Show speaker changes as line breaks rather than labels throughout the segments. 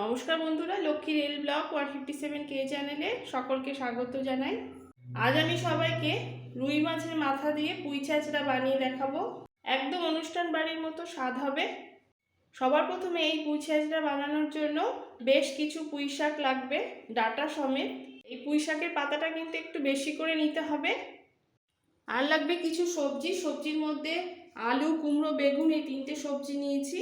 নমস্কার বন্ধুরা, Lakshmi rail block one fifty seven কে চ্যানেলে সকলকে স্বাগত জানাই। আজ আমি সবাইকে রুই মাছের মাথা দিয়ে পুঁই ছাঁচড়া বানিয়ে দেখাবো। একদম অনুষ্ঠান বাড়ির মতো স্বাদ হবে। সবার প্রথমে এই পুঁই ছাঁচড়া বানানোর জন্য বেশ কিছু পুঁই শাক লাগবে, ডাটা সমেত। এই পুঁই শাকের পাতাটা কিন্তু একটু বেশি করে নিতে হবে। আর লাগবে কিছু সবজি, সবজির মধ্যে আলু, কুমড়ো, বেগুন এই তিনটে সবজি নিয়েছি।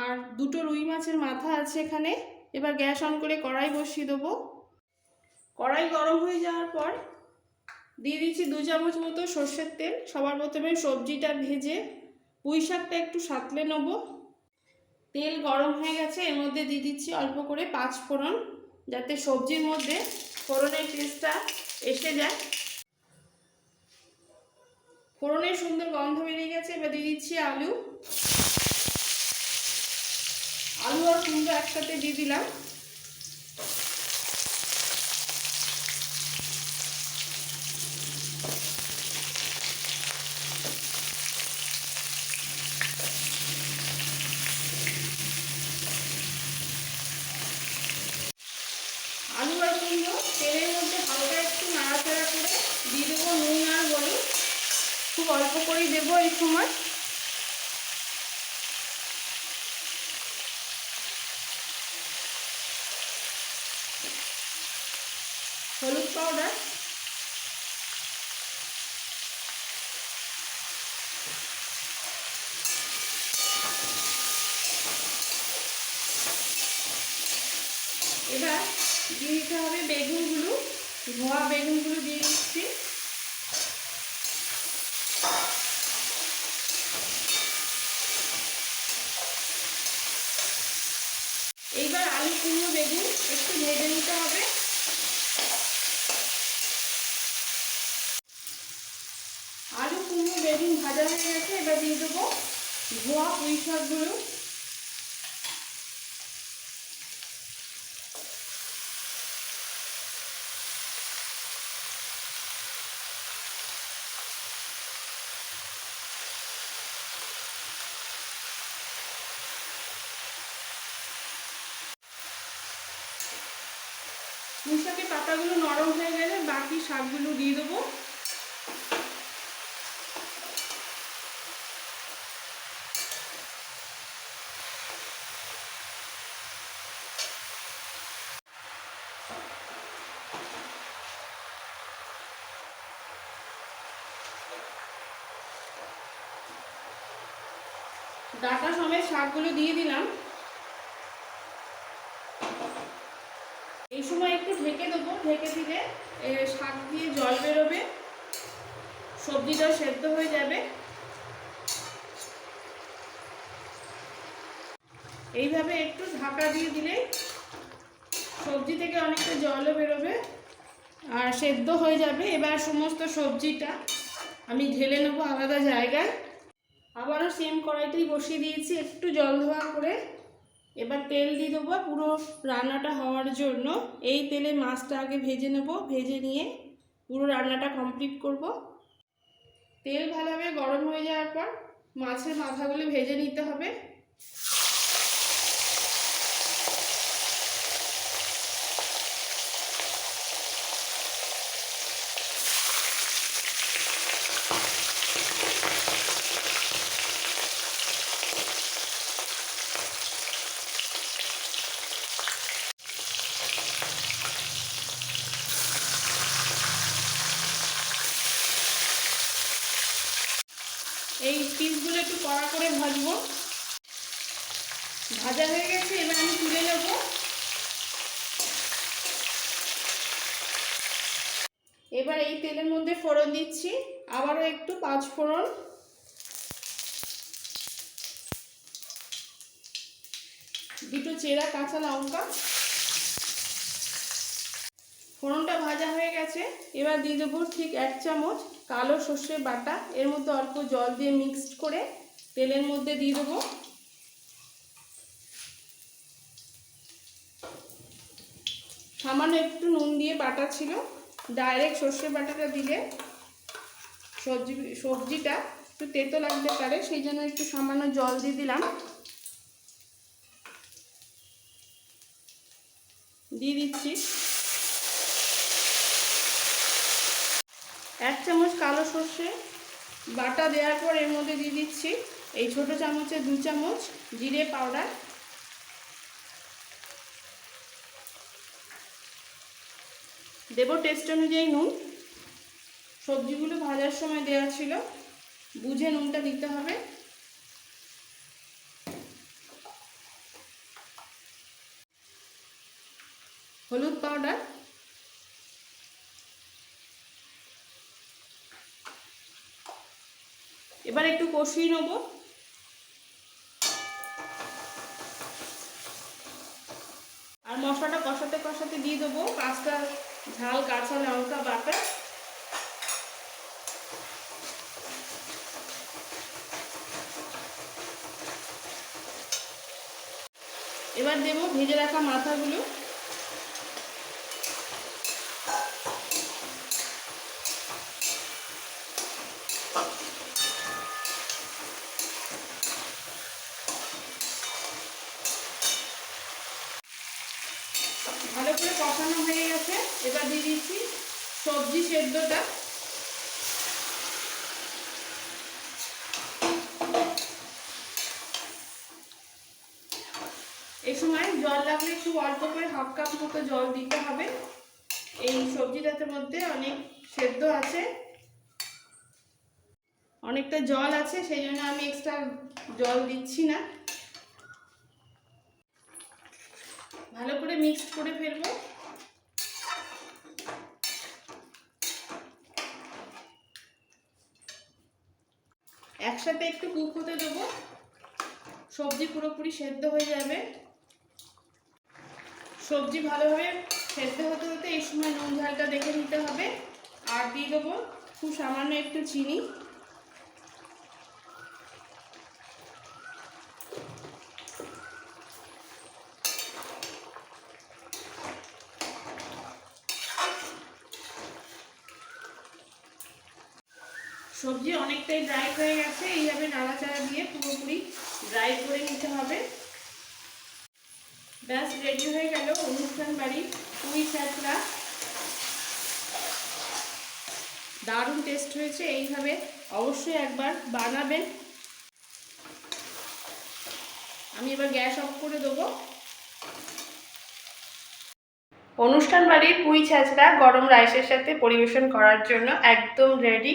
আর দুটো রুই মাছের মাথা আছে এখানে। এবার গ্যাস অন করে কড়াই বসিয়ে দেবো। কড়াই গরম হয়ে যাওয়ার পর দিয়ে দিচ্ছি দু চামচ মতো সর্ষের তেল। সবার প্রথমে সবজিটা ভেজে পুঁই শাকটা একটু সাতলে নেব। তেল গরম হয়ে গেছে, এর মধ্যে দিয়ে দিচ্ছি অল্প করে পাঁচ ফোড়ন, যাতে সবজির মধ্যে ফোড়নের টেস্টটা এসে যায়। ফোড়নের সুন্দর গন্ধ বেরিয়ে গেছে, এবার দিয়ে দিচ্ছি আলু। আলু আর কুমড়ো একসাথে দিয়ে দিলাম। আলু আর কুমড়ো তেলের মধ্যে হালকা একটু নাড়াচাড়া করে দিয়ে দেবো নুন আর হলুদ। খুব অল্প করেই দেবো এই সময় হলুদ পাউডার এবার দিয়ে দিতে হবে বেগুনগুলো, ধোয়া বেগুনগুলো দিয়ে দিচ্ছি। এইবার আলু কুমড়ো বেগুন একটু ভেজে নিতে হবে আলু কুমড়ো বেগুন ভাজা হয়ে গেছে এবার দিয়ে দেবো ধোয়া পুঁই শাকগুলো। পুঁই শাকের পাতাগুলো নরম হয়ে গেলে বাকি শাকগুলো দিয়ে দেবো। ডাটা সমেত শাকগুলো দিয়ে দিলাম। এই সময় একটু ঢেকে দেবো, ঢেকে দিলে শাক দিয়ে জল বেরোবে সবজিটা সেদ্ধ হয়ে যাবে। এইভাবে একটু ঢাকা দিয়ে দিলে সবজি থেকে অনেকটা জলও বেরোবে আর সেদ্ধ হয়ে যাবে। এবার সমস্ত সবজিটা আমি ঢেলে নেব আলাদা জায়গায়। আবারও সেম কড়াইতেই বসিয়ে দিয়েছি, একটু জল ধোয়া করে এবার তেল দিয়ে দেবো পুরো রান্নাটা হওয়ার জন্য। এই তেলে মাছটা আগে ভেজে নেব, ভেজে নিয়ে পুরো রান্নাটা কমপ্লিট করব। তেল ভালোভাবে গরম হয়ে যাওয়ার পর মাছের মাথাগুলো ভেজে নিতে হবে এই পিসগুলো একটু কড়া করে ভাজবো। ভাজা হয়ে গেছে, এবার আমি তুলে নেব। এবার এই তেলের মধ্যে ফোড়ন দিচ্ছি, আবারও একটু পাঁচ ফোড়ন। দুটো চেরা কাঁচা লঙ্কা ফোড়নটা ভাজা হয়ে গেছে এবার দিয়ে দেবো ঠিক এক চামচ কালো সর্ষে বাটা। এর মধ্যে অল্প জল দিয়ে মিক্সড করে তেলের মধ্যে দিয়ে দেবো। সামান্য একটু নুন দিয়ে বাটা ছিল। ডাইরেক্ট সর্ষে বাটাটা দিলে সবজি সবজিটা একটু তেতো লাগতে পারে, সেই জন্য একটু সামান্য জল দিয়ে দিলাম। দিয়ে দিচ্ছি। এক চামচ কালো সর্ষে, বাটা দেওয়ার পর এর মধ্যে দিয়ে দিচ্ছি এই ছোট চামচে দু চামচ জিরে পাউডার। দেব টেস্ট অনুযায়ী নুন। সবজিগুলো ভাজার সময় দেওয়া ছিল, বুঝে নুনটা দিতে হবে। হলুদ পাউডার। এবার একটু কষিয়ে নেব। আর মশলাটা কষাতে কষাতে দিয়ে দেবো। পাঁচটা ঝাল, কাঁচা লঙ্কা, বাটা। এবার দেব ভেজে রাখা মাথাগুলো ভালো করে কষানো হয়ে গেছে। এবার দিয়ে দিচ্ছি সবজি সেদ্ধটা। এই সময় জল লাগলে একটু অল্প করে হাফ কাপ মতো জল দিতে হবে। এই সবজিটাতে মধ্যে অনেক সেদ্ধ আছে। অনেকটা জল আছে, সেই জন্য আমি এক্সট্রা জল দিচ্ছি না। ভালো করে মিক্সড করে ফেলব। একসাথে একটু কুক হতে দেবো। সবজি পুরোপুরি সেদ্ধ হয়ে যাবে। সবজি ভালোভাবে সেদ্ধ হতে হতে এই সময় নুন ঝালটা দেখে নিতে হবে। আর দিয়ে দেবো খুব সামান্য একটু চিনি। সবজি অনেকটাই ড্রাই হয়ে গেছে, এইভাবে নাড়াচাড়া দিয়ে পুরোপুরি ড্রাই করে নিতে হবে। ব্যাস রেডি হয়ে গেল অনুষ্ঠান বাড়ি, পুঁই স্যাঁচড়া দারুণ টেস্ট হয়েছে, এইভাবে অবশ্যই একবার বানাবেন। আমি এবার গ্যাস অফ করে দেবো। অনুষ্ঠান বাড়ির পুঁই ছ্যাঁচড়া গরম রাইসের সাথে পরিবেশন করার জন্য একদম রেডি